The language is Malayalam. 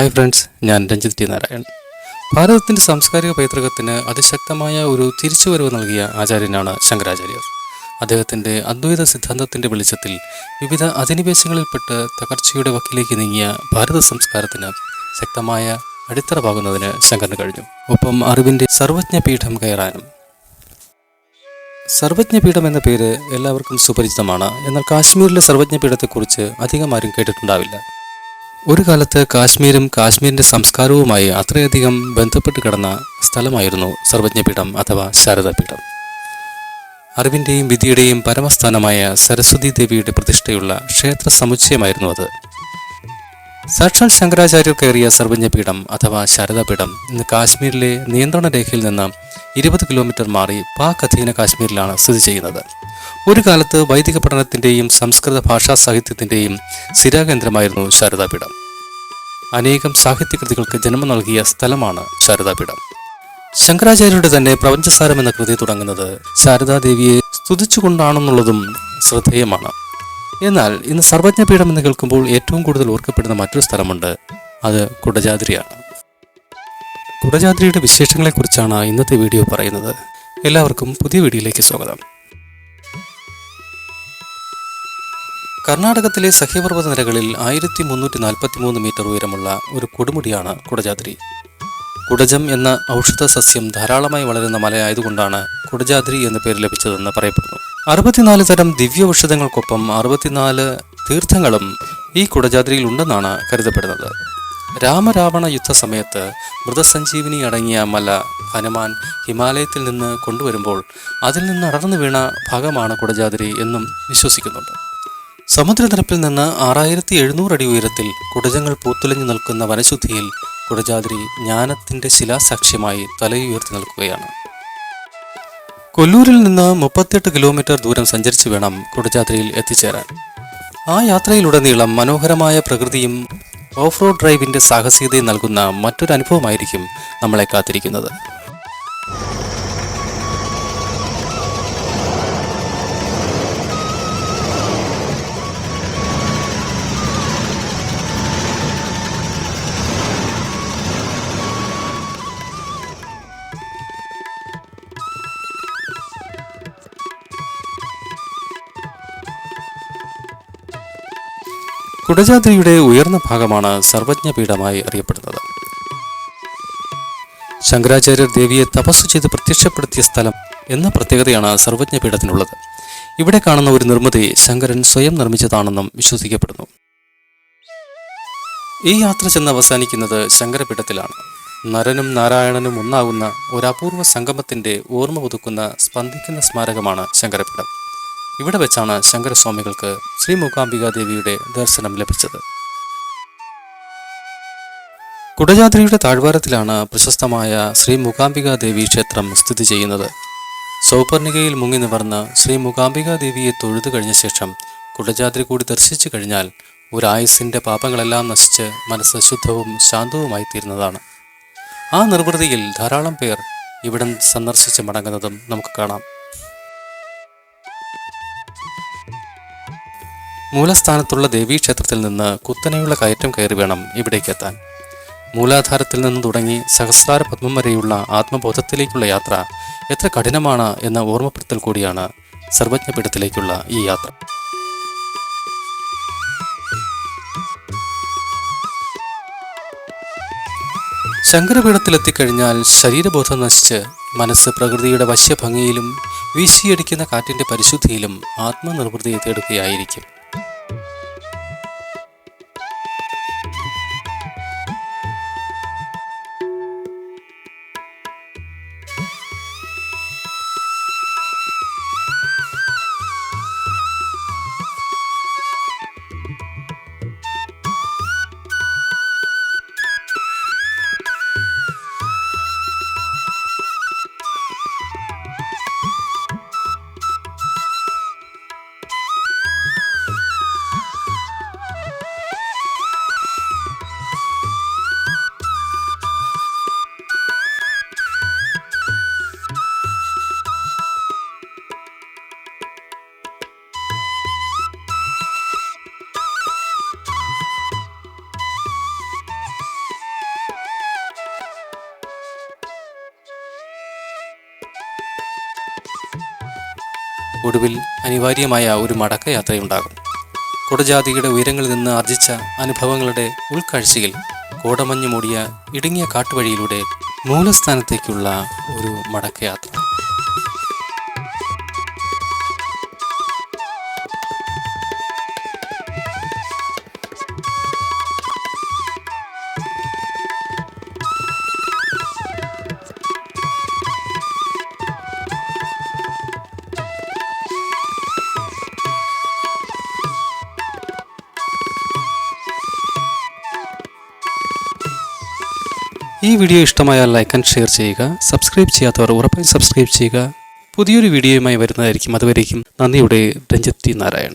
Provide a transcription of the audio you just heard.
ഹായ് ഫ്രണ്ട്സ് ഞാൻ രഞ്ജിത് ടി നാരായൺ. ഭാരതത്തിന്റെ സാംസ്കാരിക പൈതൃകത്തിന് അതിശക്തമായ ഒരു തിരിച്ചുവരവ് നൽകിയ ആചാര്യനാണ് ശങ്കരാചാര്യർ. അദ്ദേഹത്തിന്റെ അദ്വൈത സിദ്ധാന്തത്തിന്റെ വെളിച്ചത്തിൽ വിവിധ അധിനിവേശങ്ങളിൽപ്പെട്ട് തകർച്ചയുടെ വക്കിലേക്ക് നീങ്ങിയ ഭാരത സംസ്കാരത്തിന് ശക്തമായ അടിത്തറ പാകുന്നതിന് ശങ്കരന് കഴിഞ്ഞു. ഒപ്പം അറിവിന്റെ സർവജ്ഞപീഠം കയറാനും. സർവജ്ഞപീഠം എന്ന പേര് എല്ലാവർക്കും സുപരിചിതമാണ്. എന്നാൽ കാശ്മീരിലെ സർവജ്ഞപീഠത്തെക്കുറിച്ച് അധികം ആരും കേട്ടിട്ടുണ്ടാവില്ല. ഒരു കാലത്ത് കാശ്മീരും കാശ്മീരിന്റെ സംസ്കാരവുമായി അത്രയധികം ബന്ധപ്പെട്ട് കിടന്ന സ്ഥലമായിരുന്നു സർവജ്ഞപീഠം അഥവാ ശാരദാപീഠം. അറിവിന്റെയും വിദ്യയുടെയും പരമസ്ഥാനമായ സരസ്വതി ദേവിയുടെ പ്രതിഷ്ഠയുള്ള ക്ഷേത്ര സമുച്ചയമായിരുന്നു അത്. സാക്ഷാൽ ശങ്കരാചാര്യർ കയറിയ സർവജ്ഞപീഠം അഥവാ ശാരദാപീഠം ഇന്ന് കാശ്മീരിലെ നിയന്ത്രണ രേഖയിൽ നിന്ന് ഇരുപത് കിലോമീറ്റർ മാറി പാക് അധീന കാശ്മീരിലാണ് സ്ഥിതി ചെയ്യുന്നത്. ഒരു കാലത്ത് വൈദിക പഠനത്തിന്റെയും സംസ്കൃത ഭാഷാ സാഹിത്യത്തിന്റെയും സ്ഥിരാകേന്ദ്രമായിരുന്നു ശാരദാപീഠം. അനേകം സാഹിത്യകൃതികൾക്ക് ജന്മം നൽകിയ സ്ഥലമാണ് ശാരദാപീഠം. ശങ്കരാചാര്യരുടെ തന്നെ പ്രപഞ്ചസാരം എന്ന കൃതി തുടങ്ങുന്നത് ശാരദാദേവിയെ സ്തുതിച്ചുകൊണ്ടാണെന്നുള്ളതും ശ്രദ്ധേയമാണ്. എന്നാൽ ഇന്ന് സർവജ്ഞപീഠം എന്ന് കേൾക്കുമ്പോൾ ഏറ്റവും കൂടുതൽ ഓർക്കപ്പെടുന്ന മറ്റൊരു സ്ഥലമുണ്ട്. അത് കുടജാദ്രിയാണ്. കുടജാദ്രിയുടെ വിശേഷങ്ങളെക്കുറിച്ചാണ് ഇന്നത്തെ വീഡിയോ പറയുന്നത്. എല്ലാവർക്കും പുതിയ വീഡിയോയിലേക്ക് സ്വാഗതം. കർണാടകത്തിലെ സഹ്യപർവത നിരകളിൽ ആയിരത്തി മുന്നൂറ്റി നാൽപ്പത്തി മൂന്ന് മീറ്റർ ഉയരമുള്ള ഒരു കൊടുമുടിയാണ് കുടജാദ്രി. കുടജം എന്ന ഔഷധ സസ്യം ധാരാളമായി വളരുന്ന മലയായതുകൊണ്ടാണ് കുടജാദ്രി എന്ന പേര് ലഭിച്ചതെന്ന് പറയപ്പെടുന്നു. അറുപത്തിനാല് തരം ദിവ്യ ഔഷധങ്ങൾക്കൊപ്പം അറുപത്തിനാല് തീർത്ഥങ്ങളും ഈ കുടജാദ്രിയിൽ ഉണ്ടെന്നാണ് കരുതപ്പെടുന്നത്. രാമരാവണ യുദ്ധ സമയത്ത് മൃതസഞ്ജീവിനി അടങ്ങിയ മല ഹനുമാൻ ഹിമാലയത്തിൽ നിന്ന് കൊണ്ടുവരുമ്പോൾ അതിൽ നിന്ന് അടർന്നു വീണ ഭാഗമാണ് കുടജാദ്രി എന്നും വിശ്വസിക്കുന്നുണ്ട്. സമുദ്രനിരപ്പിൽ നിന്ന് ആറായിരത്തി എഴുന്നൂറ് അടി ഉയരത്തിൽ കുടജങ്ങൾ പൂത്തുലഞ്ഞു നിൽക്കുന്ന വനശുദ്ധിയിൽ കുടജാദ്രി ജ്ഞാനത്തിന്റെ ശിലാസാക്ഷ്യമായി തലയുയർത്തി നിൽക്കുകയാണ്. കൊല്ലൂരിൽ നിന്ന് മുപ്പത്തിയെട്ട് കിലോമീറ്റർ ദൂരം സഞ്ചരിച്ചു വേണം കുടജാദ്രിയിൽ എത്തിച്ചേരാൻ. ആ യാത്രയിലുടനീളം മനോഹരമായ പ്രകൃതിയും ഓഫ് റോഡ് ഡ്രൈവിന്റെ സാഹസികതയും നൽകുന്ന മറ്റൊരു അനുഭവമായിരിക്കും നമ്മളെ കാത്തിരിക്കുന്നത്. കുടജാദ്രിയുടെ ഉയർന്ന ഭാഗമാണ് സർവജ്ഞപീഠമായി അറിയപ്പെടുന്നത്. ശങ്കരാചാര്യർ ദേവിയെ തപസ് ചെയ്ത് പ്രത്യക്ഷപ്പെടുത്തിയ സ്ഥലം എന്ന പ്രത്യേകതയാണ് സർവജ്ഞപീഠത്തിനുള്ളത്. ഇവിടെ കാണുന്ന ഒരു നിർമ്മിതി ശങ്കരൻ സ്വയം നിർമ്മിച്ചതാണെന്നും വിശ്വസിക്കപ്പെടുന്നു. ഈ യാത്ര ചെന്ന് അവസാനിക്കുന്നത് ശങ്കരപീഠത്തിലാണ്. നരനും നാരായണനും ഒന്നാകുന്ന ഒരു അപൂർവ സംഗമത്തിന്റെ ഓർമ്മ പുതുക്കുന്ന സ്പന്ദിക്കുന്ന സ്മാരകമാണ് ശങ്കരപീഠം. ഇവിടെ വെച്ചാണ് ശങ്കരസ്വാമികൾക്ക് ശ്രീ മൂകാംബികാദേവിയുടെ ദർശനം ലഭിച്ചത്. കുടജാദ്രിയുടെ താഴ്വാരത്തിലാണ് പ്രശസ്തമായ ശ്രീ മൂകാംബികാദേവി ക്ഷേത്രം സ്ഥിതി ചെയ്യുന്നത്. സൗപർണികയിൽ മുങ്ങി നിവർന്ന് ശ്രീ മൂകാംബികാദേവിയെ തൊഴുതു കഴിഞ്ഞ ശേഷം കുടജാദ്രി കൂടി ദർശിച്ചു കഴിഞ്ഞാൽ ഒരു ആയുസിന്റെ പാപങ്ങളെല്ലാം നശിച്ച് മനസ്സ് ശുദ്ധവും ശാന്തവുമായി തീരുന്നതാണ്. ആ നിർവൃതിയിൽ ധാരാളം പേർ ഇവിടം സന്ദർശിച്ച് മടങ്ങുന്നതും നമുക്ക് കാണാം. മൂലസ്ഥാനത്തുള്ള ദേവീക്ഷേത്രത്തിൽ നിന്ന് കുത്തനെയുള്ള കയറ്റം കയറി വേണം ഇവിടേക്ക് എത്താൻ മൂലാധാരത്തിൽ നിന്ന് തുടങ്ങി സഹസ്രാര പത്മം വരെയുള്ള ആത്മബോധത്തിലേക്കുള്ള യാത്ര എത്ര കഠിനമാണ് എന്ന ഓർമ്മപ്പെടുത്തൽ കൂടിയാണ് സർവജ്ഞപീഠത്തിലേക്കുള്ള ഈ യാത്ര. ശങ്കരപീഠത്തിലെത്തിക്കഴിഞ്ഞാൽ ശരീരബോധം നശിച്ച് മനസ്സ് പ്രകൃതിയുടെ വശ്യഭംഗിയിലും വീശിയടിക്കുന്ന കാറ്റിന്റെ പരിശുദ്ധിയിലും ആത്മനിർവൃതിയെ തേടുകയായിരിക്കും. ഒടുവിൽ അനിവാര്യമായ ഒരു മടക്കയാത്രയുണ്ടാകും. കുടജാതിയുടെ ഉയരങ്ങളിൽ നിന്ന് ആർജിച്ച അനുഭവങ്ങളുടെ ഉൾക്കാഴ്ചയിൽ കോടമഞ്ഞ് മൂടിയ ഇടുങ്ങിയ കാട്ടുവഴിയിലൂടെ മൂലസ്ഥാനത്തേക്കുള്ള ഒരു മടക്കയാത്ര. ഈ വീഡിയോ ഇഷ്ടമായാൽ ലൈക്ക് ആൻഡ് ഷെയർ ചെയ്യുക സബ്സ്ക്രൈബ് ചെയ്യാത്തവർ ഉറപ്പായും സബ്സ്ക്രൈബ് ചെയ്യുക. പുതിയൊരു വീഡിയോയുമായി വരുന്നതായിരിക്കും. അതുവരേക്കും നന്ദിയുടെ രഞ്ജിത്ത് നാരായൺ.